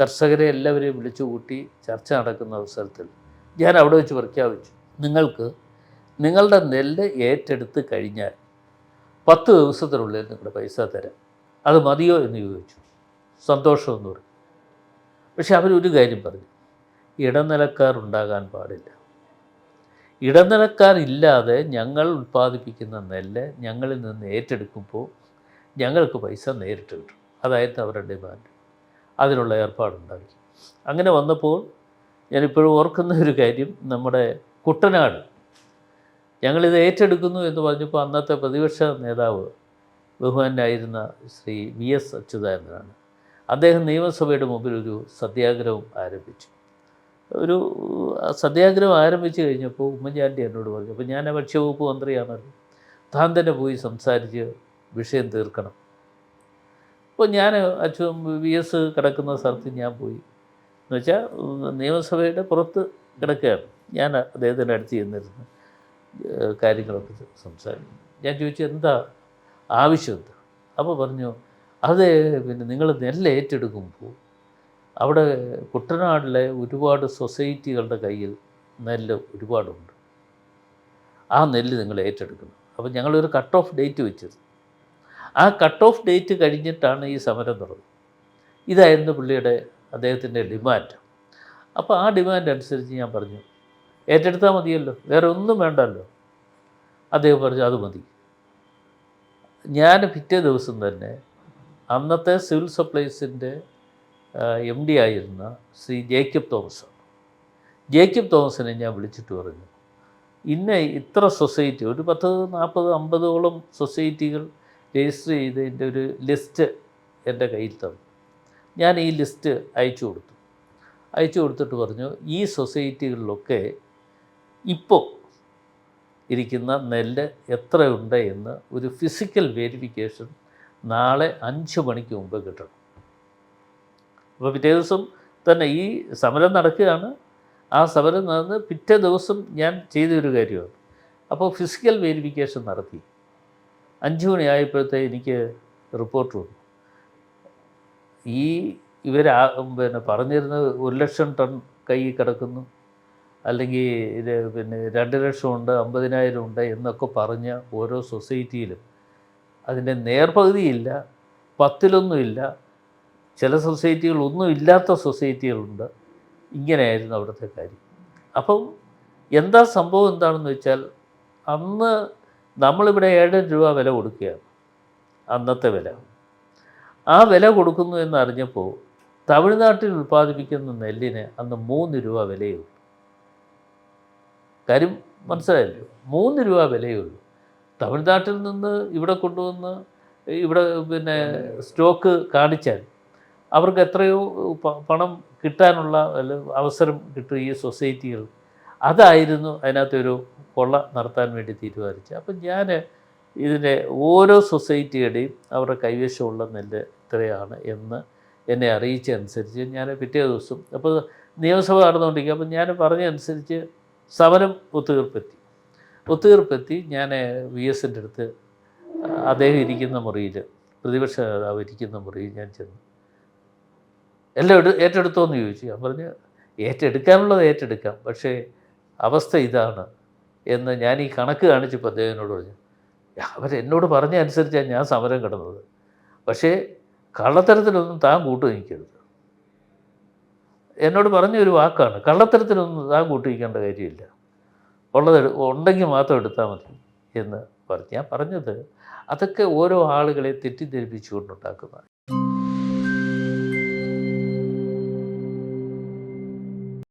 കർഷകരെ എല്ലാവരെയും വിളിച്ചു കൂട്ടി ചർച്ച നടക്കുന്ന അവസരത്തിൽ ഞാൻ അവിടെ വെച്ച് പ്രഖ്യാപിച്ചു. നിങ്ങൾക്ക് നിങ്ങളുടെ നെല്ല് ഏറ്റെടുത്ത് കഴിഞ്ഞാൽ പത്ത് ദിവസത്തിനുള്ളിൽ നിങ്ങളുടെ പൈസ തരാം. അത് മതിയോ എന്ന് ചോദിച്ചു. സന്തോഷമെന്ന് പറഞ്ഞു. പക്ഷെ അവരൊരു കാര്യം പറഞ്ഞു. ഇടനിലക്കാർ ഉണ്ടാകാൻ പാടില്ല. ഇടനിലക്കാരില്ലാതെ ഞങ്ങൾ ഉൽപ്പാദിപ്പിക്കുന്ന നെല്ല് ഞങ്ങളിൽ നിന്ന് ഏറ്റെടുക്കുമ്പോൾ ഞങ്ങൾക്ക് പൈസ നേരിട്ട് കിട്ടും അതായിരുന്നു അവരുടെ ഡിമാൻഡ്. അതിനുള്ള ഏർപ്പാടുണ്ടാക്കി അങ്ങനെ വന്നപ്പോൾ ഞാനിപ്പോഴും ഓർക്കുന്ന ഒരു കാര്യം നമ്മുടെ കുട്ടനാട്. ഞങ്ങളിത് ഏറ്റെടുക്കുന്നു എന്ന് പറഞ്ഞപ്പോൾ അന്നത്തെ പ്രതിപക്ഷ നേതാവ് ബഹുമാനായിരുന്ന ശ്രീ വി എസ് അച്യുതാനന്ദനാണ്. അദ്ദേഹം നിയമസഭയുടെ മുമ്പിൽ ഒരു സത്യാഗ്രഹം ആരംഭിച്ചു. ഒരു സത്യാഗ്രഹം ആരംഭിച്ചു കഴിഞ്ഞപ്പോൾ ഉമ്മൻചാണ്ടി എന്നോട് പറഞ്ഞു അപ്പോൾ ഞാൻ ഭക്ഷ്യവകുപ്പ് മന്ത്രിയാണല്ലോ. താൻ തന്നെ പോയി സംസാരിച്ച് വിഷയം തീർക്കണം. അപ്പോൾ ഞാൻ അച്ഛൻ വി എസ് കിടക്കുന്ന സ്ഥലത്ത് ഞാൻ പോയി. എന്ന് വെച്ചാൽ നിയമസഭയുടെ പുറത്ത് കിടക്കുകയാണ്. ഞാൻ അദ്ദേഹത്തിന്റെ അടുത്ത് ചെന്നിരുന്നു കാര്യങ്ങളൊക്കെ സംസാരിക്കും ഞാൻ ചോദിച്ചു എന്താ? ആവശ്യം എന്താ? അപ്പോൾ പറഞ്ഞു അത് പിന്നെ നിങ്ങൾ നെല്ല് ഏറ്റെടുക്കുമ്പോൾ അവിടെ കുട്ടനാട്ടിലെ ഒരുപാട് സൊസൈറ്റികളുടെ കയ്യിൽ നെല്ല് ഒരുപാടുണ്ട്. ആ നെല്ല് നിങ്ങൾ ഏറ്റെടുക്കണം. അപ്പോൾ ഞങ്ങളൊരു കട്ട് ഓഫ് ഡേറ്റ് വെച്ചിരുന്നു. ആ കട്ട് ഓഫ് ഡേറ്റ് കഴിഞ്ഞിട്ടാണ് ഈ സമരം തുടങ്ങുന്നത്. ഇതായിരുന്നു പുള്ളിയുടെ അദ്ദേഹത്തിന്റെ ഡിമാൻഡ് അപ്പോൾ ആ ഡിമാൻഡ് അനുസരിച്ച് ഞാൻ പറഞ്ഞു ഏറ്റെടുത്താൽ മതിയല്ലോ വേറെ ഒന്നും വേണ്ടല്ലോ. അദ്ദേഹം പറഞ്ഞു അത് മതി. ഞാൻ പിറ്റേ ദിവസം തന്നെ അന്നത്തെ സിവിൽ സപ്ലൈസിന്റെ എം ഡി ആയിരുന്ന ശ്രീ ജേക്കബ് തോമസ് ജേക്കബ് തോമസിനെ ഞാൻ വിളിച്ചിട്ട് പറഞ്ഞു ഇന്ന ഇത്ര സൊസൈറ്റി ഒരു പത്ത് നാൽപ്പത് അമ്പതോളം സൊസൈറ്റികൾ രജിസ്റ്റർ ചെയ്തതിന്റെ ഒരു ലിസ്റ്റ് എന്റെ കയ്യിൽ തന്നു. ഞാൻ ഈ ലിസ്റ്റ് അയച്ചു കൊടുത്തു. അയച്ചു കൊടുത്തിട്ട് പറഞ്ഞു ഈ സൊസൈറ്റികളിലൊക്കെ ഇപ്പോൾ ഇരിക്കുന്ന നെല്ല് എത്രയുണ്ട് എന്ന് ഒരു ഫിസിക്കൽ വെരിഫിക്കേഷൻ നാളെ അഞ്ച് മണിക്ക് മുമ്പ് കിട്ടണം. അപ്പോൾ പിറ്റേ ദിവസം തന്നെ ഈ സമരം നടക്കുകയാണ്. ആ സമരം നടന്ന് പിറ്റേ ദിവസം ഞാൻ ചെയ്തൊരു കാര്യമാണ്. അപ്പോൾ ഫിസിക്കൽ വെരിഫിക്കേഷൻ നടത്തി. അഞ്ച് മണിയായപ്പോഴത്തെ എനിക്ക് റിപ്പോർട്ട് വന്നു. ഈ ഇവർ പിന്നെ പറഞ്ഞിരുന്നത് ഒരു ലക്ഷം ടൺ കൈ കിടക്കുന്നു. അല്ലെങ്കിൽ ഇത് പിന്നെ രണ്ട് ലക്ഷം ഉണ്ട് അമ്പതിനായിരം ഉണ്ട് എന്നൊക്കെ പറഞ്ഞ ഓരോ സൊസൈറ്റിയിലും അതിന്റെ നേർപകുതിയില്ല പത്തിലൊന്നുമില്ല ചില സൊസൈറ്റികൾ ഒന്നും ഇല്ലാത്ത സൊസൈറ്റികളുണ്ട്. ഇങ്ങനെയായിരുന്നു അവിടുത്തെ കാര്യം. അപ്പം എന്താ സംഭവം എന്താണെന്ന് വെച്ചാൽ അന്ന് നമ്മളിവിടെ ഏഴര രൂപ വില കൊടുക്കുകയാണ് അന്നത്തെ വില. ആ വില കൊടുക്കുന്നു എന്നറിഞ്ഞപ്പോൾ തമിഴ്നാട്ടിൽ ഉൽപ്പാദിപ്പിക്കുന്ന നെല്ലിന് അന്ന് മൂന്ന് രൂപ വിലയുള്ളൂ കാര്യം മനസ്സിലായല്ലോ മൂന്ന് രൂപ വിലയുള്ളൂ തമിഴ്നാട്ടിൽ നിന്ന് ഇവിടെ കൊണ്ടുവന്ന് ഇവിടെ പിന്നെ സ്റ്റോക്ക് കാണിച്ചാൽ അവർക്ക് എത്രയോ പണം കിട്ടാനുള്ള അവസരം കിട്ടും ഈ സൊസൈറ്റികൾ അതായിരുന്നു അതിനകത്തൊരു കൊള്ള നടത്താൻ വേണ്ടി തീരുമാനിച്ചത്. അപ്പം ഞാൻ ഇതിന്റെ ഓരോ സൊസൈറ്റിയുടെയും അവരുടെ കൈവശമുള്ള നെല്ല് ഇത്രയാണ് എന്ന് എന്നെ അറിയിച്ചനുസരിച്ച് ഞാൻ പിറ്റേ ദിവസം അപ്പോൾ നിയമസഭ നടന്നുകൊണ്ടിരിക്കുക അപ്പം ഞാൻ പറഞ്ഞതനുസരിച്ച് സമരം ഒത്തുതീർപ്പെത്തി. ഒത്തുതീർപ്പെത്തി ഞാൻ വി എസിന്റെ അടുത്ത് അദ്ദേഹം ഇരിക്കുന്ന മുറിയിൽ പ്രതിപക്ഷ നേതാവ് ഇരിക്കുന്ന മുറിയിൽ ഞാൻ ചെന്നു. എല്ലാം എടു ഏറ്റെടുത്തോ എന്ന് ചോദിച്ചു. ഞാൻ പറഞ്ഞു ഏറ്റെടുക്കാനുള്ളത് ഏറ്റെടുക്കാം. പക്ഷേ അവസ്ഥ ഇതാണ് എന്ന് ഞാൻ ഈ കണക്ക് കാണിച്ചപ്പോൾ അദ്ദേഹത്തിനോട് പറഞ്ഞു അവരെന്നോട് പറഞ്ഞ അനുസരിച്ചാണ് ഞാൻ സമരം കിടന്നത്. പക്ഷേ കള്ളത്തരത്തിലൊന്നും താൻ കൂട്ടു നിൽക്കരുത്. എന്നോട് പറഞ്ഞ ഒരു വാക്കാണ് കള്ളത്തരത്തിലൊന്നും താൻ കൂട്ടു നിൽക്കേണ്ട കാര്യമില്ല. ഉള്ളത് ഉണ്ടെങ്കിൽ മാത്രം എടുത്താൽ മതി. എന്ന് പറഞ്ഞു ഞാൻ പറഞ്ഞത് അതൊക്കെ ഓരോ ആളുകളെ തെറ്റിദ്ധരിപ്പിച്ചുകൊണ്ടുണ്ടാക്കുന്നതാണ്.